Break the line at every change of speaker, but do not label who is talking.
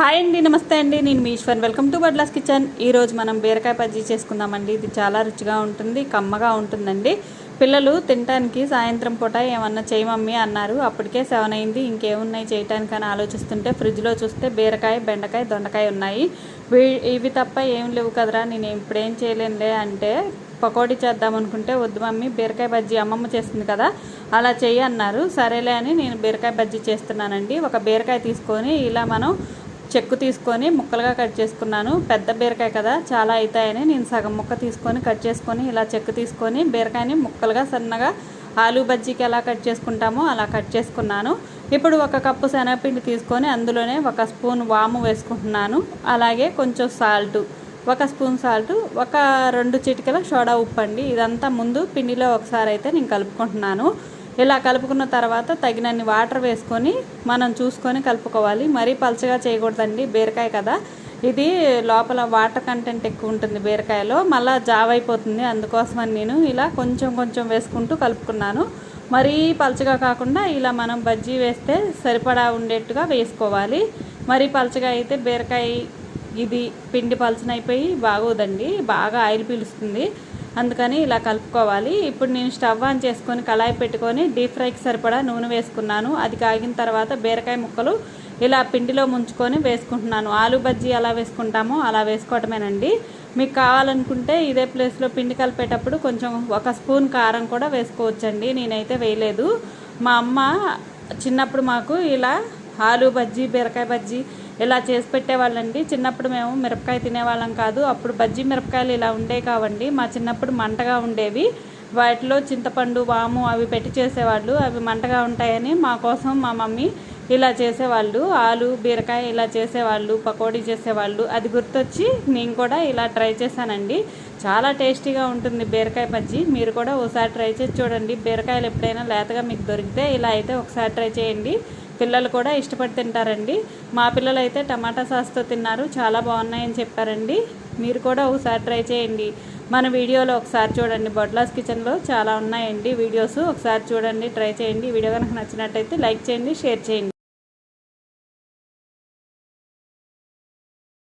Hi అండి నమస్తే అండి. నేను మీ ఈశ్వర్. వెల్కమ్ టు బడ్లాస్ కిచెన్. ఈరోజు మనం బీరకాయ బజ్జీ చేసుకుందామండి. ఇది చాలా రుచిగా ఉంటుంది కమ్మగా ఉంటుందండి. పిల్లలు తినడానికి సాయంత్రం పూట ఏమన్నా చేయమమ్మీ అన్నారు. అప్పటికే సెవెన్ అయింది ఇంకేమున్నాయి చేయటానికి అని ఆలోచిస్తుంటే ఫ్రిడ్జ్లో చూస్తే బీరకాయ బెండకాయ దొండకాయ ఉన్నాయి. ఇవి తప్ప ఏం లేవు కదరా నేను ఇప్పుడేం చేయలేనులే అంటే పకోడీ చేద్దాం అనుకుంటే వద్దు మమ్మీ బీరకాయ బజ్జీ అమ్మమ్మ చేస్తుంది కదా అలా చెయ్యి అన్నారు. సరేలే అని నేను బీరకాయ బజ్జీ చేస్తున్నానండి. ఒక బీరకాయ తీసుకొని ఇలా మనం చెక్కు తీసుకొని ముక్కలుగా కట్ చేసుకున్నాను. పెద్ద బీరకాయ కదా చాలా అవుతాయని నేను సగం ముక్క తీసుకొని కట్ చేసుకొని ఇలా చెక్కు తీసుకొని బీరకాయని ముక్కలుగా సన్నగా ఆలూ బజ్జీకి ఎలా కట్ చేసుకుంటామో అలా కట్ చేసుకున్నాను. ఇప్పుడు ఒక కప్పు శనగపిండి తీసుకొని అందులోనే ఒక స్పూన్ వాము వేసుకుంటున్నాను. అలాగే కొంచెం సాల్ట్ ఒక స్పూన్ సాల్ట్ ఒక రెండు చిటికల సోడా ఉప్పు అండి ఇదంతా ముందు పిండిలో ఒకసారి అయితే నేను కలుపుకుంటున్నాను. ఇలా కలుపుకున్న తర్వాత తగినన్ని వాటర్ వేసుకొని మనం చూసుకొని కలుపుకోవాలి. మరీ పలచగా చేయకూడదండి బీరకాయ కదా. ఇది లోపల వాటర్ కంటెంట్ ఎక్కువ ఉంటుంది బీరకాయలో. మళ్ళీ జావ్ అయిపోతుంది అందుకోసమని నేను ఇలా కొంచెం కొంచెం వేసుకుంటూ కలుపుకున్నాను. మరీ పలచగా కాకుండా ఇలా మనం బజ్జీ వేస్తే సరిపడా ఉండేట్టుగా వేసుకోవాలి. మరీ పలచగా అయితే బీరకాయ ఇది పిండి పలచనైపోయి బాగోదండి. బాగా ఆయిల్ పీలుస్తుంది. అందుకని ఇలా కలుపుకోవాలి. ఇప్పుడు నేను స్టవ్ ఆన్ చేసుకొని కళాయి పెట్టుకొని డీప్ ఫ్రైకి సరిపడా నూనె వేసుకున్నాను. అది కాగిన తర్వాత బీరకాయ ముక్కలు ఇలా పిండిలో ముంచుకొని వేసుకుంటున్నాను. ఆలు బజ్జీ ఎలా వేసుకుంటామో అలా వేసుకోవటమేనండి. మీకు కావాలనుకుంటే ఇదే ప్లేస్లో పిండి కలిపేటప్పుడు కొంచెం ఒక స్పూన్ కారం కూడా వేసుకోవచ్చండి. నేనైతే వేయలేదు. మా అమ్మ చిన్నప్పుడు మాకు ఇలా ఆలు బజ్జీ బీరకాయ బజ్జీ ఇలా చేసి పెట్టేవాళ్ళండి. చిన్నప్పుడు మేము మిరపకాయ తినేవాళ్ళం కాదు. అప్పుడు బజ్జీ మిరపకాయలు ఇలా ఉండే కావండి. మా చిన్నప్పుడు మంటగా ఉండేవి. వాటిలో చింతపండు వాము అవి పెట్టి చేసేవాళ్ళు. అవి మంటగా ఉంటాయని మా కోసం మా మమ్మీ ఇలా చేసేవాళ్ళు. ఆలు బీరకాయ ఇలా చేసేవాళ్ళు. పకోడీ చేసేవాళ్ళు. అది గుర్తొచ్చి నేను కూడా ఇలా ట్రై చేశానండి. చాలా టేస్టీగా ఉంటుంది బీరకాయ బజ్జి. మీరు కూడా ఒకసారి ట్రై చేసి చూడండి. బీరకాయలు ఎప్పుడైనా లేతగా మీకు దొరికితే ఇలా అయితే ఒకసారి ట్రై చేయండి. పిల్లలు కూడా ఇష్టపడి తింటారండి. మా పిల్లలు అయితే టమాటా సాస్తో తిన్నారు. చాలా బాగున్నాయని చెప్పారండి. మీరు కూడా ఒకసారి ట్రై చేయండి. మన వీడియోలో ఒకసారి చూడండి. బొడ్లాస్ కిచెన్లో చాలా ఉన్నాయండి వీడియోస్. ఒకసారి చూడండి ట్రై చేయండి. వీడియో కనుక నచ్చినట్టయితే లైక్ చేయండి షేర్ చేయండి.